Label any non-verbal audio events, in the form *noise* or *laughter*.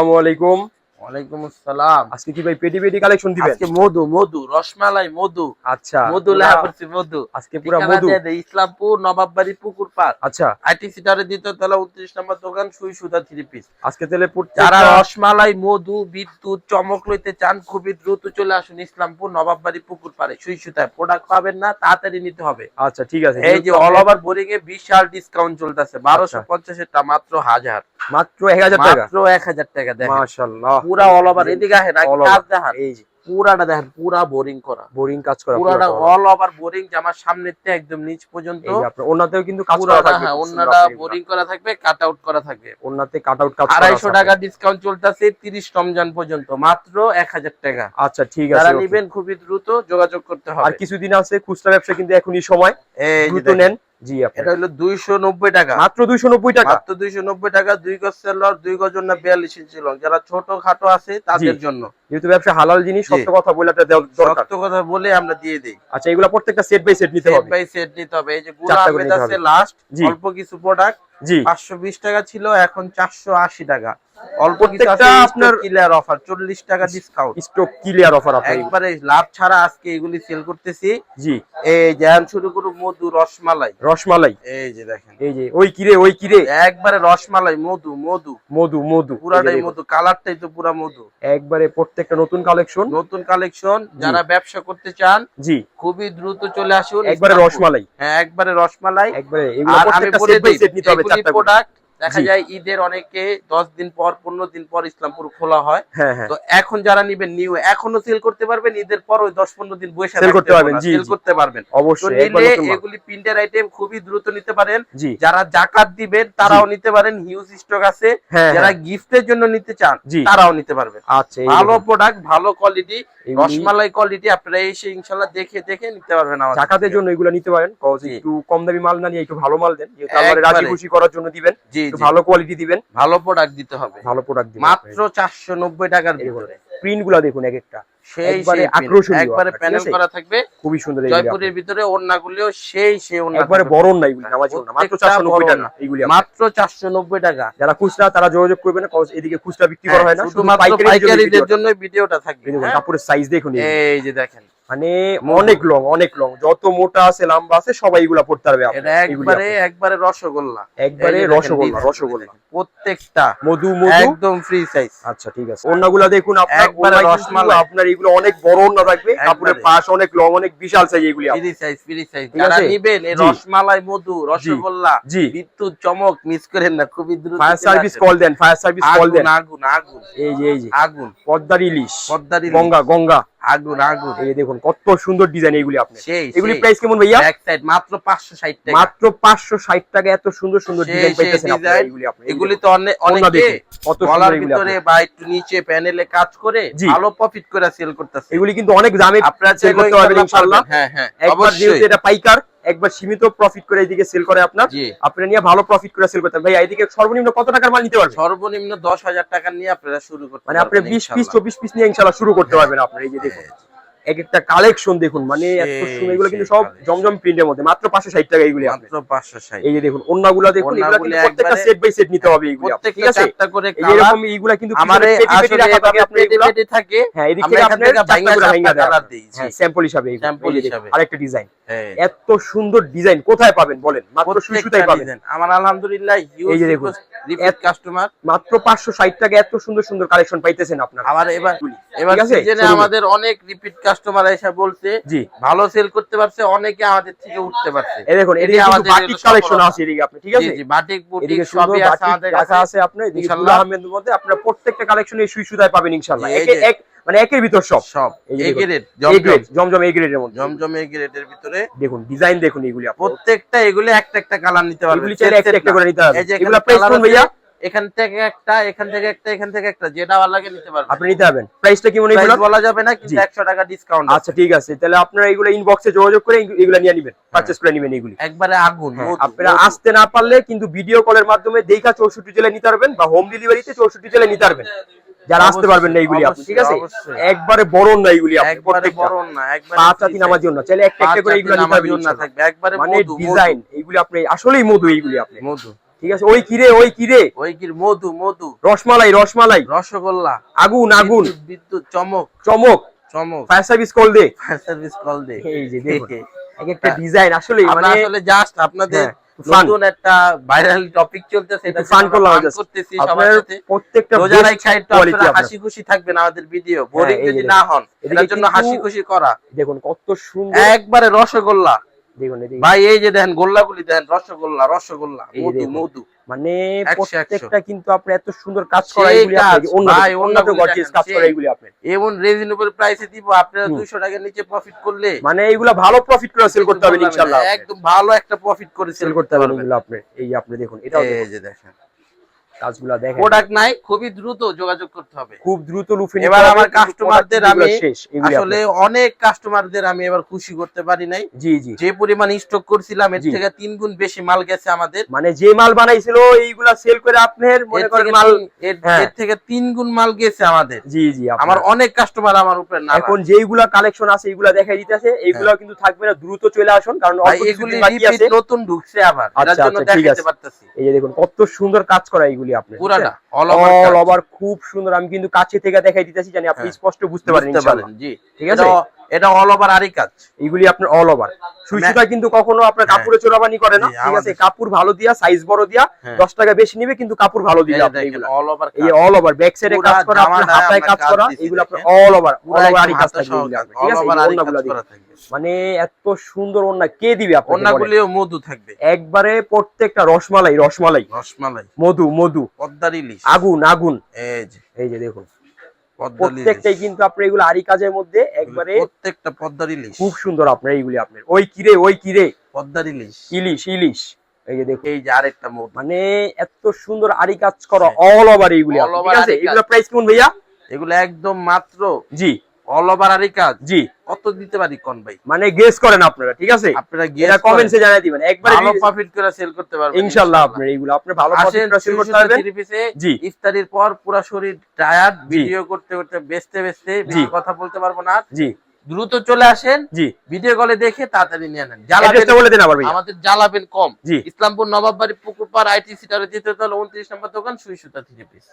আসসালামু আলাইকুম। ওয়ালাইকুম আসসালাম। আজকে কি ভাই পেটি পেটি কালেকশন দিবেন? আজকে মধু মধু রসমালাই মধু। আচ্ছা। মধু করছি মধু। আজকে পুরো মধু। ইসলামপুর নবাববাড়ি পুকুর পাড়। আচ্ছা। আইটি সিটারে দ্বিতীয় তলা উনত্রিশ নম্বর দোকান সুই সুতা থ্রি পিস আজকে তাহলে যারা রসমালাই মধু বিদ্যুৎ চমক লইতে চান খুবই দ্রুত চলে আসুন ইসলামপুর নবাববাড়ি পুকুর পাড়ে। সুই সুতায় প্রোডাক্ট পাবেন না তাড়াতাড়ি নিতে হবে। আচ্ছা ঠিক আছে। এই যে অল ওভার বোরিং এ বিশাল ডিসকাউন্ট চলতেছে বারোশো আচ্ছা। পঞ্চাশের টা মাত্র হাজার। মাত্র 1000 টাকা। মাত্র এক হাজার টাকা দেখেন। মাশাআল্লাহ। পুরা অল ওভার এদিকে কাজ দেখান। এই যে। পুরাটা দেখেন পুরা বোরিং করা। বোরিং কাজ করা পুরাটা অল ওভার বোরিং জামার সামনের থেকে একদম নিচ পর্যন্ত। এই আপনার ওনাতেও কিন্তু কাজ করা থাকবে হ্যাঁ। বোরিং করা থাকবে কাট আউট করা থাকবে। ওনাতে কাট আউট কাজ করা আড়াইশো আছে। টাকা ডিসকাউন্ট চলতেছে তিরিশ রমজান পর্যন্ত মাত্র এক হাজার টাকা। আচ্ছা ঠিক আছে okay। নিবেন খুবই দ্রুত যোগাযোগ করতে হবে। আর কিছুদিন আছে খুচরা ব্যবসা কিন্তু এখনই সময়। এই দ্রুত নেন। জি এটা হলো দুইশো নব্বই টাকা। মাত্র 290 টাকা? মাত্র দুইশো নব্বই টাকা দুই গজ সেলর দুই গজ না বিয়াল্লিশ ইঞ্চি লং যারা ছোট খাটো আছে তাদের জন্য। যেহেতু ব্যবসা হালাল জিনিস সত্য কথা বলে এটা সত্য কথা বলে আমরা দিয়ে দিই। আচ্ছা এগুলা প্রত্যেকটা সেট বাই সেট নিতে সেট হবে। বাই সেট নিতে হবে। এই যে গুড় আছে লাস্ট অল্প কিছু প্রোডাক্ট জি। পাঁচশো বিশ টাকা ছিল এখন চারশো আশি টাকা। অল্প কিছু আছে আপনার- ক্লিয়ার অফার চল্লিশ টাকা ডিসকাউন্ট স্টক ক্লিয়ার অফার একবারে লাভ ছাড়া আজকে এগুলি সেল করতেছি। জি। এই যেমন শুরু মধু রসমালাই। রসমালাই। এই যে দেখেন। এই যে ওই কিরে ওই কিরে? একবারে রসমালাই মধু মধু। মধু মধু। পুরাটাই মধু কালারটাই তো পুরা মধু। একবারে প্রত্যেকটা নতুন কালেকশন নতুন কালেকশন যারা ব্যবসা করতে চান জি। খুবই দ্রুত চলে আসুন একবারে রসমালাই। হ্যাঁ একবারে রসমালাই। একবারে এগুলো প্রত্যেকটা সেট বাই সেট নিতে হবে। প্রোডাক্ট দেখা যায় ঈদের অনেকে দশ দিন পর পনেরো দিন পর ইসলামপুর খোলা হয়। হ্যাঁ হ্যাঁ। তো এখন যারা নিবেন নিউ এখনও সেল করতে পারবেন ঈদের পর ওই দশ পনেরো দিন বসে Sell করতে পারবেন, সেল করতে পারবেন। অবশ্যই নিলে এগুলি প্রিন্টের আইটেম খুবই দ্রুত নিতে পারেন। যারা জাকাত দিবেন তারাও নিতে পারেন। হিউজ স্টক আছে। হ্যাঁ যারা। গিফটের জন্য নিতে চান। তারাও নিতে পারবেন। আচ্ছা ভালো প্রোডাক্ট ভালো কোয়ালিটি রসমালাই কোয়ালিটি আপনারা এসে ইনশাল্লাহ দেখে দেখে নিতে পারবেন আমাদের জাকাতের জন্য এগুলো নিতে পারেন। একটু কম দামি মাল না নিয়ে একটু ভালো মাল দেন। যেহেতু আমাদের রাজি খুশি করার জন্য দিবেন। জি ভালো কোয়ালিটি দিবেন। ভালো প্রোডাক্ট দিতে হবে। ভালো প্রোডাক্ট দিবেন। মাত্র চারশো নব্বই টাকার ভিতরে। প্রিন্টগুলা দেখুন এক একটা। সেই একবারে আকর্ষণীয় একবারে প্যানেল করা থাকবে। খুবই সুন্দর এইগুলি জয়পুরের ভিতরে ওড়নাগুলিও সেই সেই ওড়না একবারে। বড় না এগুলি নামাজি না মাত্র 490 টাকা না। এগুলি মাত্র চারশো নব্বই টাকা। যারা খুচরা তারা যোগাযোগ করবেন কজ এদিকে খুচরা বিক্রি করা হয় না শুধু শুধুমাত্র জন্য পাইকারিদের। জন্য ভিডিওটা থাকবে এই হ্যাঁ? কাপড়ের সাইজ দেখুন এই। এই যে দেখেন। মানে অনেক লং অনেক লং যত মোটা আছে লম্বা আছে সবাই এগুলা পড়তে পারবে একবারে। একবারে রসগোল্লা। একবারে রসগোল্লা রসগোল্লা। প্রত্যেকটা মধু মধু? একদম ফ্রি সাইজ আচ্ছা ঠিক আছে। ওন্নাগুলা দেখুন আপনার একবারে রসমালাই। আপনার এগুলো অনেক বড় ওন্না থাকবে। পাশ অনেক লং অনেক বিশাল সাইজ এগুলি ফ্রি সাইজ ফ্রি সাইজ যারা আছে? এই রসমালাই মধু রসগোল্লা বিদ্যুৎ চমক মিস করেন না খুবই দ্রুত ফায়ার সার্ভিস। কল দেন ফায়ার সার্ভিস কল দেন। আগুন আগুন। এই যে এই যে। আগুন। পদ্মার ইলিশ। পদ্মার গঙ্গা গঙ্গা। আগুন আগুন এই দেখুন কত সুন্দর ডিজাইন এগুলি আপনি এগুলি প্রাইস কেমন ভাইয়া? ব্যাক সাইড মাত্র 560 টাকা। মাত্র পাঁচশো ষাট টাকা এত সুন্দর সুন্দর ডিজাইন পাইতেছেন এগুলি আপনি এগুলি তো অনেক ওড়না অনেকে কত সুন্দর ভিতরে। বা একটু নিচে প্যানেলে কাজ করে ভালো প্রফিট করে সেল করতেছে। এগুলি কিন্তু অনেক দামে আপনারা সেল করতে পারবেন ইনশাআল্লাহ। হ্যাঁ হ্যাঁ একবার যেহেতু এটা পাইকার একবার সীমিত প্রফিট করে এইদিকে সেল করে আপনার। আপনারা আপনি নিয়ে ভালো প্রফিট করে সেল করতেন ভাই এইদিকে সর্বনিম্ন কত টাকার মাল নিতে পারবেন? সর্বনিম্ন 10000 টাকা নিয়ে আপনারা শুরু করতে মানে আপনি বিশ পিস। চব্বিশ পিস নিয়ে ইনশাল্লাহ শুরু করতে পারবেন আপনার এই যে দেখুন। এক একটা কালেকশন দেখুন মানে এত সুন্দর এগুলো কিন্তু সব জমজম প্রিন্টের মধ্যে মাত্র পাঁচশো ষাট টাকা এগুলি আপনি মাত্র 560 এই যে দেখুন দেখুন এগুলা কিন্তু প্রত্যেকটা সেট বাই সেট নিতে হবে এগুলি ঠিক আছে? চারটা করে এই যে কালার এরকম এইগুলা কিন্তু আমারে পেটি থাকে থাকে হ্যাঁ এদিক থেকে ভাঙা ভাঙা কালার। দিই। হ্যাঁ স্যাম্পল হিসাবে দেখুন, হিসাবে। আরেকটা ডিজাইন হ্যাঁ। এত সুন্দর ডিজাইন কোথায় পাবেন বলেন? মাত্র পাবেন। আমার আলহামদুলিল্লাহ এই যে দেখুন। কাস্টমার মাত্র পাঁচশো ষাট টাকা এত সুন্দর সুন্দর কালেকশন পাইতেছেন আপনার। আমার এবার এবার। আমাদের অনেক রিপিট কাস্টমার এসে বলছে জি। ভালো সেল করতে পারছে অনেকে আমাদের থেকে উঠতে পারছে। এই দেখুন এদিকে আমাদের বাটিক কালেকশন আছে এদিকে আপনি ঠিক আছে? জি বাটিক বুটিক সবই আছে আমাদের কাছে। আছে আপনার এদিকে ইনশাল্লাহ। আহমেদের মধ্যে আপনার প্রত্যেকটা কালেকশনে সুই সুতায় পাবেন ইনশাআল্লাহ একে এক মানে একের ভিতর সব। সব এই। গ্রেড জমজম। এই গ্রেডের মধ্যে। জমজম এই গ্রেডের ভিতরে দেখুন ডিজাইন দেখুন এগুলি প্রত্যেকটা এগুলো একটা একটা কালার নিতে পারবে এগুলি চাইলে একটা একটা করে নিতে হবে এই যে এগুলা প্রাইস কোন ভাইয়া? এখান থেকে একটা এখান থেকে একটা এখান থেকে একটা যেটা ভালো লাগে নিতে পারবে আপনি নিতে পারবেন। প্রাইসটা কেমন এগুলো প্রাইস বলা যাবে না কিন্তু জি। 100 টাকা ডিসকাউন্ট আচ্ছা ঠিক আছে। তাহলে আপনারা এগুলো ইনবক্সে যোগাযোগ করে এগুলো নিয়ে নেবেন পারচেজ করে নেবেন এগুলি। একবারে আগুন হ্যাঁ, আপনারা আসতে না পারলে কিন্তু ভিডিও কলের মাধ্যমে দেখা চৌষট্টি জেলায় নিতে পারবেন বা হোম ডেলিভারিতে চৌষট্টি জেলায় নিতে পারবেন। যারা আসতে পারবেন না এইগুলি আপনি ঠিক আছে। একবারে বড় না এইগুলি আপনি একবারে বড় না একবারে পাঁচ হাতি নামার জন্য চাইলে একটা একটা করে এইগুলো নিতে পারবেন জন্য থাকবে একবারে মানে ডিজাইন এইগুলি আপনি আসলেই মধু এইগুলি আপনি। মধু। ঠিক আছে? ওই কিরে ওই কিরে ওই কি মধু মধু। রসমালাই রসমালাই। রসগোল্লা। আগুন আগুন। বিদ্যুৎ, চমক। চমক। চমক। ফায়ার সার্ভিস কল দে। ফায়ার সার্ভিস কল দে। এই যে *laughs* এক একটা ডিজাইন আসলে মানে আসলে জাস্ট আপনাদের হ্যাঁ, নতুন একটা ভাইরাল টপিক চলতেছে এটা ফান করলাম করতেছি সবার সাথে। প্রত্যেকটা রোজারাই খাই quality আপনারা হাসি খুশি থাকবেন আমাদের ভিডিও বোরিং যদি না হন এটার জন্য হাসি খুশি করা। দেখুন কত সুন্দর। একবারে রসগোল্লা। ভাই এই যে দেখেন গোল্লাগুলি দেখেন রসগোল্লা রসগোল্লা মধু মানে প্রত্যেকটা কিন্তু আপনি এত সুন্দর কাজ করা এগুলি আপনি ভাই, অন্য গর্জিয়াস কাজ করা এগুলি আপনার। এমন রিজনেবল প্রাইসে দিব আপনারা 200 টাকার নিচে প্রফিট করলে মানে এগুলা ভালো প্রফিট করে সেল করতে হবে ইনশাআল্লাহ। একদম ভালো একটা প্রফিট করে সেল করতে হবে এগুলো আপনি এই আপনি দেখুন এটাও এই যে দেখেন। কাজগুলা দেখেন। প্রোডাক্ট নাই খুবই দ্রুত যোগাযোগ করতে হবে। খুব দ্রুত লুফে এবার আমার কাস্টমারদের আমি আসলে অনেক কাস্টমারদের আমি এবার খুশি করতে পারি নাই। জি জি। যে পরিমাণ স্টক করছিলাম এর থেকে তিন গুণ বেশি মাল গেছে আমাদের। মানে যে মাল বানাইছিল এইগুলা সেল করে আপনার মনে করেন মাল এর- হ্যাঁ। থেকে তিন গুণ মাল গেছে আমাদের। জি জি আমার অনেক কাস্টমার আমার উপরে না এখন যেইগুলা কালেকশন আছে এইগুলা দেখাই দিতেছে এইগুলা কিন্তু থাকবে না দ্রুত চলে আসুন কারণ হ্যাঁ। অল্প এগুলি বাকি আছে। নতুন ঢুকছে আবার। এটার আচ্ছা, জন্য আচ্ছা, দেখাতে। পারতেছি। এই যে দেখুন কত সুন্দর কাজ করা এইগুলি। আপনি পুরাটা অল অল ওভার খুব সুন্দর আমি কিন্তু কাছে থেকে দেখাই দিতেছি জানি আপনি হ্যাঁ। স্পষ্ট বুঝতে পারেন জি। ঠিক আছে? এটা- অল ওভার আরই কাজ। এইগুলি আপনার অল ওভার সুই হ্যাঁ। কিন্তু কখনো আপনার হ্যাঁ। কাপড়ে চোরাবানি করে না। ঠিক আছে কাপড় ভালো দিয়া সাইজ বড় দিয়া হ্যাঁ। দশ টাকা বেশি নিবে কিন্তু কাপড় ভালো এগুলা। অল ওভার এই অল ওভার ব্যাক সাইডে কাজ করা আপনার হাতায় কাজ করা এগুলো আপনার অল ওভার অল ওভার আরি কাজ এগুলো আপনার, ঠিক আছে কাজ করা থাকবে। মানে এত সুন্দর ওড়না কে দিবে আপনাকে বলেন? অন্যগুলিও মধু থাকবে। একবারে প্রত্যেকটা রসমালাই রসমালাই। রসমালাই। মধু মধু। পদ্মার ইলিশ। আগুন আগুন। এই যে। এই যে দেখুন। প্রত্যেকটাই কিন্তু আপনার এগুলো আরি কাজের মধ্যে একবারে প্রত্যেকটা পদ্মার ইলিশ খুব সুন্দর আপনার এইগুলি আপনার। ওই কিরে ওই কিরে পদ্মার ইলিশ ইলিশ ইলিশ। এই যে এই যে আরেকটা মধু মানে এত সুন্দর আরি কাজ করা অল ওভার এইগুলি ঠিক আছে? এগুলো প্রাইস কেমন ভাইয়া? এগুলো একদম মাত্র জি। অল ওভার আরই কাজ জি। কত দিতে পারি কোন ভাই? মানে গেস করেন আপনারা ঠিক আছে? আপনারা এটা কমেন্টসে জানাই দিবেন। একবারে ভালো প্রফিট করে সেল করতে পারবেন ইনশাআল্লাহ আপনার এইগুলো আপনি ভালো আসেন প্রফিট সেল করতে পারবেন। জি। ইফতারির পর পুরা শরীর টায়ার্ড ভিডিও করতে করতে বেচতে বেচতে কথা বলতে পারব না। জি। দ্রুত চলে আসেন। জি। ভিডিও কলে দেখে তাড়াতাড়ি নিয়ে নেন। জ্বালাবেন বলে দেন আবার আমাদের জ্বালাবেন কম। জি। ইসলামপুর নবাববাড়ি পুকুর পাড় আইটি সিটারে যেতে হলে উনত্রিশ নম্বর দোকান সুই সুতা থ্রি পিস